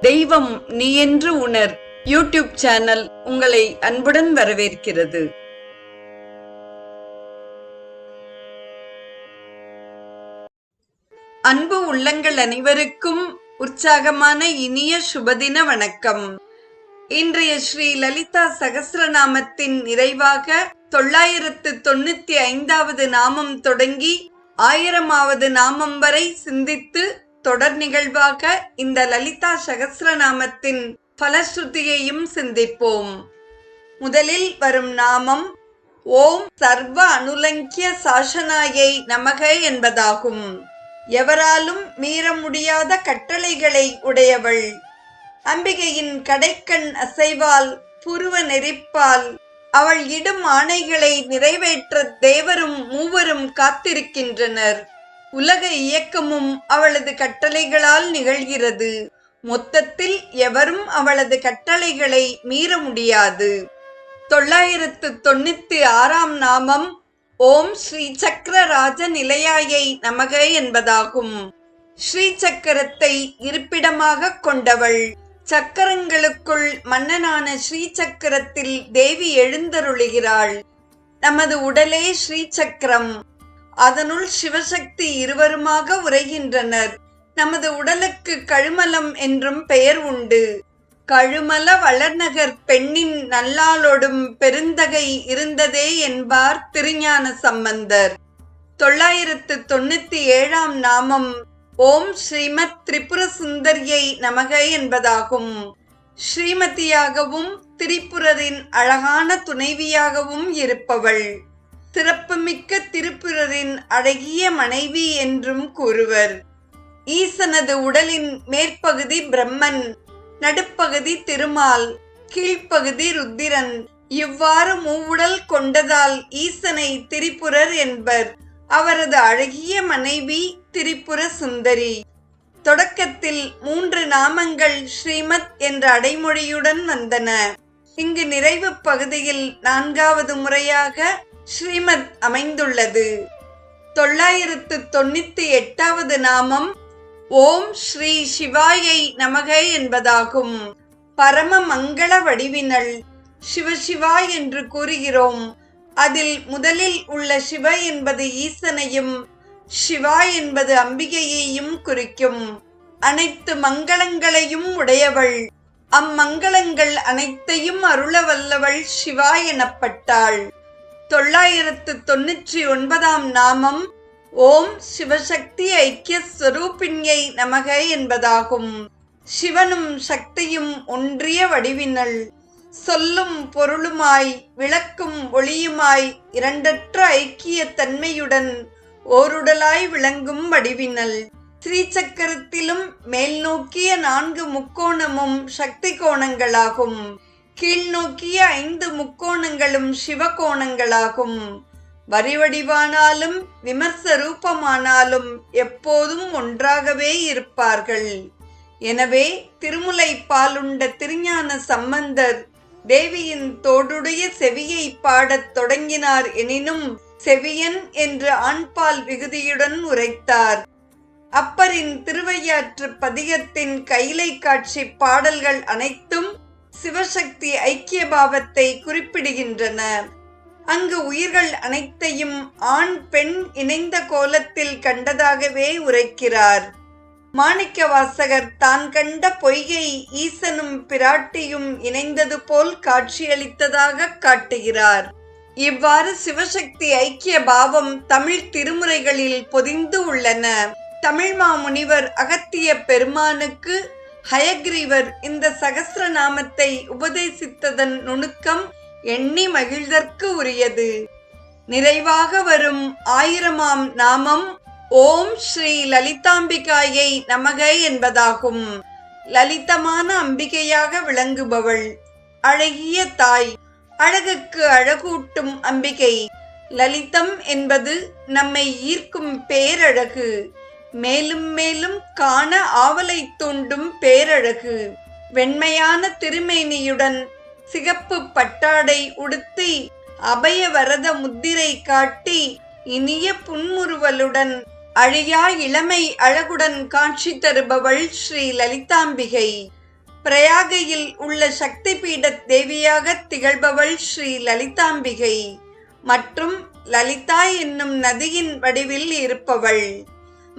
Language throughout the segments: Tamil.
தெய்வம் நீ என்று உணர். யூடியூப் சேனல் உங்களை அன்புடன் வரவேற்கிறது. அன்பு உள்ளங்கள் அனைவருக்கும் உற்சாகமான இனிய சுபதின வணக்கம். இன்றைய ஸ்ரீ லலிதா சகசிரநாமத்தின் நிறைவாக தொள்ளாயிரத்து தொண்ணூத்தி ஐந்தாவது நாமம் தொடங்கி ஆயிரமாவது நாமம் வரை சிந்தித்து தொடர் நிகழ்வாக இந்த லலிதா சகசிரநாமத்தின் பலஸ்ருதியையும் சிந்திப்போம். முதலில் வரும் நாமம் ஓம் சர்வ அனுலங்கிய சாசனாயை நமக என்பதாகும். எவராலும் மீற முடியாத கட்டளைகளை உடையவள். அம்பிகையின் கடைக்கண் அசைவால் புருவ நெறிப்பால் அவள் இடும் ஆணைகளை நிறைவேற்ற தேவரும் மூவரும் காத்திருக்கின்றனர். உலக இயக்கமும் அவளது கட்டளைகளால் நிகழ்கிறது. மொத்தத்தில் எவரும் அவளது கட்டளைகளை மீற முடியாது. தொள்ளாயிரத்து தொண்ணூத்தி ஆறாம் நாமம் ஓம் ஸ்ரீ சக்கர ராஜ நிலையாயை நமக என்பதாகும். ஸ்ரீ சக்கரத்தை இருப்பிடமாக கொண்டவள். சக்கரங்களுக்குள் மன்னனான ஸ்ரீ சக்கரத்தில் தேவி எழுந்தருளுகிறாள். நமது உடலே ஸ்ரீ சக்கரம். அதனுள் சிவசக்தி இருவருமாக உரைகின்றனர். நமது உடலுக்கு கழுமலம் என்றும் பெயர் உண்டு. கழுமல வளர்நகர் பெண்ணின் நல்லாளொடும் பெருந்தகை இருந்ததே என்பார் திருஞான சம்பந்தர். தொள்ளாயிரத்து தொண்ணூத்தி ஏழாம் நாமம் ஓம் ஸ்ரீமத் திரிபுர சுந்தரியை நமக என்பதாகும். ஸ்ரீமதியாகவும் திரிபுரரின் அழகான துணைவியாகவும் இருப்பவள். சிறப்புமிக்க திருப்புரரின் அழகிய மனைவி என்றும் கூறுவர். ஈசனது உடலின் மேற்பகுதி பிரம்மன் நடுப்பகுதி திருமால் கீழ்ப்பகுதி ருத்திரன். இவ்வாறு மூவுடல் கொண்டதால் ஈசனை திரிபுரர் என்பர். அவரது அழகிய மனைவி திரிபுர சுந்தரி. தொடக்கத்தில் மூன்று நாமங்கள் ஸ்ரீமத் என்ற அடைமொழியுடன் வந்தன. இங்கு நிறைவு பகுதியில் நான்காவது முறையாக ஸ்ரீமத் அமைந்துள்ளது. தொள்ளாயிரத்து தொண்ணூத்தி எட்டாவது நாமம் ஓம் ஸ்ரீ சிவாயை நமக என்பதாகும். பரம மங்கள வடிவினள் சிவசிவா என்று கூறுகிறோம். அதில் முதலில் உள்ள சிவ என்பது ஈசனையும் சிவா என்பது அம்பிகையையும் குறிக்கும். அனைத்து மங்களங்களையும் உடையவள். அம்மங்களங்கள் அனைத்தையும் அருள வல்லவள் சிவா எனப்பட்டாள். தொள்ளாயிரத்து தொன்னூற்றி ஒன்பதாம் நாமம் ஓம் சிவசக்தி ஐக்கிய ஸ்வரூபிண்யை நமக என்பதாகும். சிவனும் சக்தியும் ஒன்றிய வடிவினள். சொல்லும் பொருளுமாய் விளக்கும் ஒளியுமாய் இரண்டற்ற ஐக்கிய தன்மையுடன் ஓருடலாய் விளங்கும் வடிவினல் ஸ்ரீசக்கரத்திலும் மேல் நோக்கிய நான்கு முக்கோணமும் சக்தி கோணங்களாகும். கீழ்நோக்கிய ஐந்து முக்கோணங்களும் சிவகோணங்களாகும். வரிவடிவானாலும் விமர்ச ரூபமானாலும் எப்போதும் ஒன்றாகவே இருப்பார்கள். எனவே திருமுலை பாலுண்ட திருஞான சம்பந்தர் தேவியின் தோடுடைய செவியை பாடத் தொடங்கினார் எனினும் செவியன் என்று ஆண்பால் விகுதியுடன் உரைத்தார். அப்பரின் திருவையாற்று பதிகத்தின் கைலை காட்சி பாடல்கள் அனைத்தும் சிவசக்தி ஐக்கிய பாவத்தை குறிப்பிடுகின்றன. அங்கு உயிர்கள் அனைத்தையும் ஆண் பெண் இணைந்த கோலத்தில் கண்டதாகவே உரைக்கிறார். மாணிக்க வாசகர் தான் கண்ட பொய்கை ஈசனும் பிராட்டியும் இணைந்தது போல் காட்சியளித்ததாக காட்டுகிறார். இவ்வாறு சிவசக்தி ஐக்கிய பாவம் தமிழ் திருமுறைகளில் பொதிந்து உள்ளன. தமிழ் மாமுனிவர் அகத்திய பெருமானுக்கு ஹயக்ரீவர் இந்த சகசிரநாமத்தை உபதேசித்ததன் நுணுக்கம் எண்ணி மகிழ்தற்கு உரியது. நிறைவாக வரும் ஆயிரமாம் நாமம் ஓம் ஸ்ரீ லலிதாம்பிகாயை நமக என்பதாகும். லலிதமான அம்பிகையாக விளங்குபவள். அழகிய தாய். அழகுக்கு அழகூட்டும் அம்பிகை. லலிதம் என்பது நம்மை ஈர்க்கும் பேரழகு. மேலும் மேலும் காண ஆவலை தூண்டும் பேரழகு. வெண்மையான திருமேனியுடன் சிகப்பு பட்டாடை உடுத்தி அபய வரத முத்திரை காட்டி இனிய புன்முறுவலுடன் அழியா இளமை அழகுடன் காட்சி தருபவள் ஸ்ரீ லலிதாம்பிகை. பிரயாகையில் உள்ள சக்தி பீட தேவியாக திகழ்பவள் ஸ்ரீ லலிதாம்பிகை. மற்றும் லலிதா என்னும் நதியின் வடிவில் இருப்பவள்.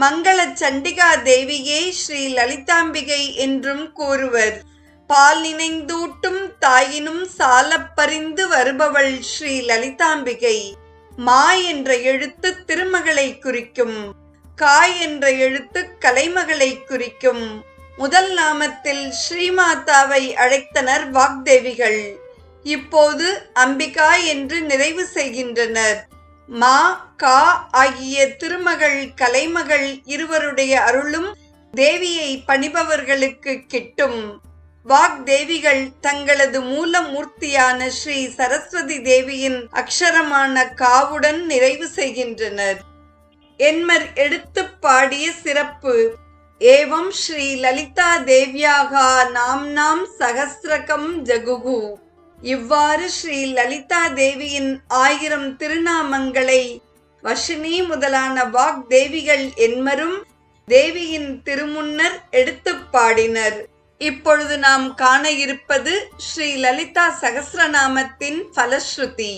மங்கள சண்டிகா தேவியே ஸ்ரீ லலிதாம்பிகை என்றும் கூறுவர். பால் நினைந்தூட்டும் தாயினும் சாலப் பறிந்து வருபவள் ஸ்ரீ லலிதாம்பிகை. மா என்ற எழுத்து திருமகளை குறிக்கும். காய் என்ற எழுத்து கலைமகளை குறிக்கும். முதல் நாமத்தில் ஸ்ரீமாதாவை அழைத்தனர் வாக்தேவிகள். இப்போது அம்பிகா என்று நிறைவு செய்கின்றனர். மா கா ஆகிய திருமகள் கலைமகள் இருவருடைய அருளும் தேவியை பணிபவர்களுக்கு கிட்டும். வாக்தேவிகள் தங்களது மூல மூர்த்தியான ஸ்ரீ சரஸ்வதி தேவியின் அக்ஷரமான காவுடன் நிறைவு செய்கின்றனர். என்மர் எடுத்து பாடிய சிறப்பு ஏவம் ஸ்ரீ லலிதா தேவ்யாகா நாம் நாம் சகசிரகம் ஜகுகு. இவ்வாறு ஸ்ரீ லலிதா தேவியின் ஆயிரம் திருநாமங்களை வஷினி முதலான வாக்தேவிகள் என்மரும் தேவியின் திருமுன்னர் எடுத்து பாடினர். இப்பொழுது நாம் காண இருப்பது ஸ்ரீ லலிதா சகசிரநாமத்தின் பலஸ்ருதி.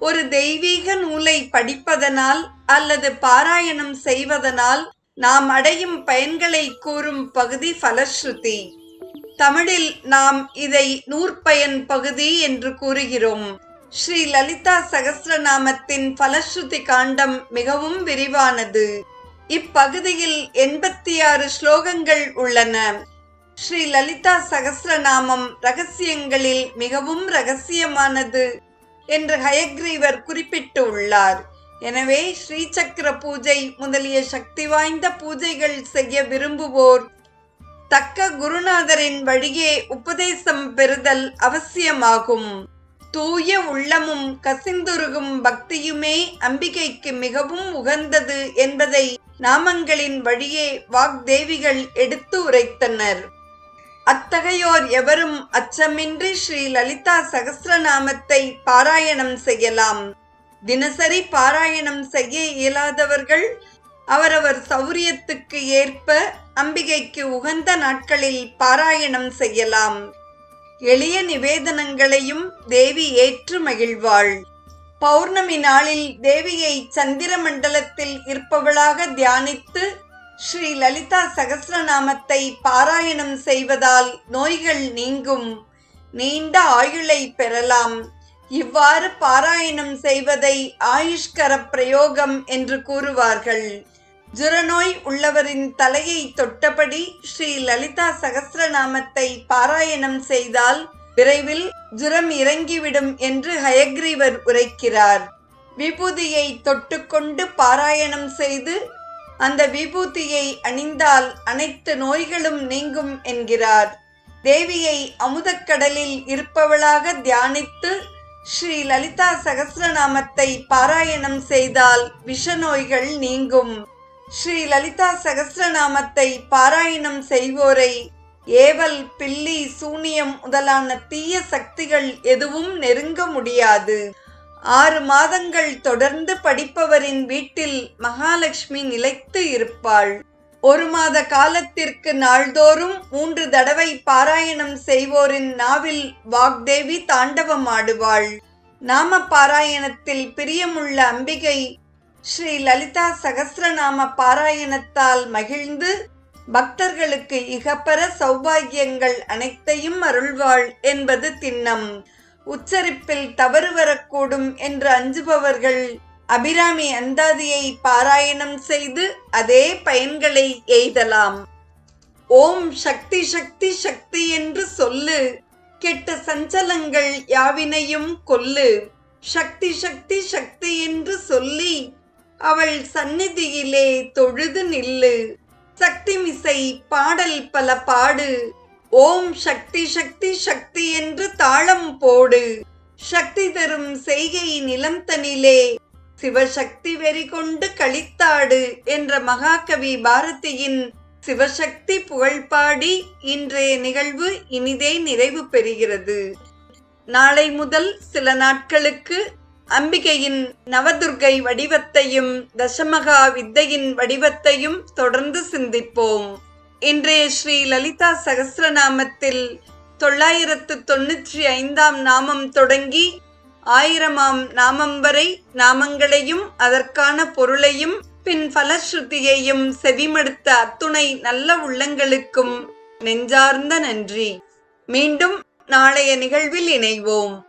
ஒரு தெய்வீக நூலை படிப்பதனால் அல்லது பாராயணம் செய்வதனால் நாம் அடையும் பயன்களை கூறும் பகுதி பலஸ்ருதி. தமிழில் நாம் இதை நூற்பயன் பகுதி என்று கூறுகிறோம். ஸ்ரீ லலிதா சகசிரநாமத்தின் பலஸ்ருதி காண்டம் மிகவும் விரிவானது. இப்பகுதியில் எண்பத்தி ஆறு ஸ்லோகங்கள் உள்ளன. ஸ்ரீ லலிதா சகசிரநாமம் ரகசியங்களில் மிகவும் ரகசியமானது என்று ஹயக்ரீவர் குறிப்பிட்டு உள்ளார் எனவே ஸ்ரீசக்கர பூஜை முதலிய சக்தி வாய்ந்த பூஜைகள் செய்ய விரும்புவோர் தக்க குருநாதரின் வழியே உபதேசம் பெறுதல் அவசியமாகும். தூய உள்ளமும் கசிந்துருகும் பக்தியுமே அம்பிகைக்கு மிகவும் உகந்தது என்பதை நாமங்களின் வழியே வாக்தேவிகள் எடுத்து உரைத்தனர். அத்தகையோர் எவரும் அச்சமின்றி ஸ்ரீ லலிதா சகசிரநாமத்தை பாராயணம் செய்யலாம். தினசரி பாராயணம் செய்ய இயலாதவர்கள் அவரவர் சௌரியத்துக்கு ஏற்ப அம்பிகைக்கு உகந்த நாட்களில் பாராயணம் செய்யலாம். எளிய நிவேதனங்களையும் தேவி ஏற்று மகிழ்வாள். பௌர்ணமி நாளில் தேவியை சந்திர மண்டலத்தில் இருப்பவளாக தியானித்து ஸ்ரீ லலிதா சகசிரநாமத்தை பாராயணம் செய்வதால் நோய்கள் நீங்கும். நீண்ட ஆயுளை பெறலாம். இவ்வாறு பாராயணம் செய்வதை ஆயுஷ்கர பிரயோகம் என்று கூறுவார்கள். ஜுரநோய் உள்ளவரின் தலையை தொட்டபடி ஸ்ரீ லலிதா சகசிரநாமத்தை பாராயணம் செய்தால் விரைவில் ஜுரம் இறங்கிவிடும் என்று ஹயக்ரீவர் உரைக்கிறார். விபூதியை தொட்டுக்கொண்டு பாராயணம் செய்து அந்த விபூதியை அணிந்தால் அனைத்து நோய்களும் நீங்கும் என்கிறார். தேவியை அமுதக்கடலில் இருப்பவளாக தியானித்து ஸ்ரீ லலிதா சகசிரநாமத்தை பாராயணம் செய்தால் விஷநோய்கள் நீங்கும். ஸ்ரீ லலிதா சகசிரநாமத்தை பாராயணம் செய்வோரை. ஏவல் பில்லி சூனியம் முதலான தீய சக்திகள் எதுவும் நெருங்க முடியாது. ஆறு மாதங்கள் தொடர்ந்து படிப்பவரின் வீட்டில் மகாலட்சுமி நிலைத்து இருப்பாள். ஒரு மாத காலத்திற்கு நாள்தோறும் மூன்று தடவை பாராயணம் செய்வோரின் நாவில் வாக்தேவி தாண்டவமாடுவாள். நாம பாராயணத்தில் பிரியமுள்ள அம்பிகை ஸ்ரீ லலிதா சகசிரநாம பாராயணத்தால் மகிழ்ந்து பக்தர்களுக்கு இகப்பர சௌபாகியங்கள் அனைத்தையும் அருள்வாள் என்பது திண்ணம். உச்சரிப்பில் தவறு வரக்கூடும் என்று அஞ்சுபவர்கள் அபிராமி அந்தாதியை பாராயணம் செய்து அதே பயன்களை எய்தலாம். ஓம் சக்தி சக்தி சக்தி என்று சொல்லு. கெட்ட சஞ்சலங்கள் யாவினையும் கொல்லு. சக்தி சக்தி சக்தி என்று சொல்லி அவள் சந்நிதியிலே தொழுது நில்லு. சக்திமிசை பாடல் பல பாடு. ஓம் சக்தி சக்தி சக்தி என்று தாளம் போடு. சக்தி தரும் செய்கை நிலம் தனிலே சிவசக்தி வெறி கொண்டு கழித்தாடு என்ற மகாகவி பாரதியின் சிவசக்தி புகழ்பாடி இன்றைய நிகழ்வு இனிதே நிறைவு பெறுகிறது. நாளை முதல் சில நாட்களுக்கு அம்பிகையின் நவதுர்கை வடிவத்தையும் தசமகா வித்தையின் வடிவத்தையும் தொடர்ந்து சிந்திப்போம். இன்றைய ஸ்ரீ லலிதா சகசிரநாமத்தில் தொள்ளாயிரத்து தொண்ணூற்றி ஐந்தாம் நாமம் தொடங்கி ஆயிரமாம் நாமம் வரை நாமங்களையும் அதற்கான பொருளையும் பின் பலஸ்ருதியையும் செவிமடுத்த அத்துணை நல்ல உள்ளங்களுக்கும் நெஞ்சார்ந்த நன்றி. மீண்டும் நாளைய நிகழ்வில் இணைவோம்.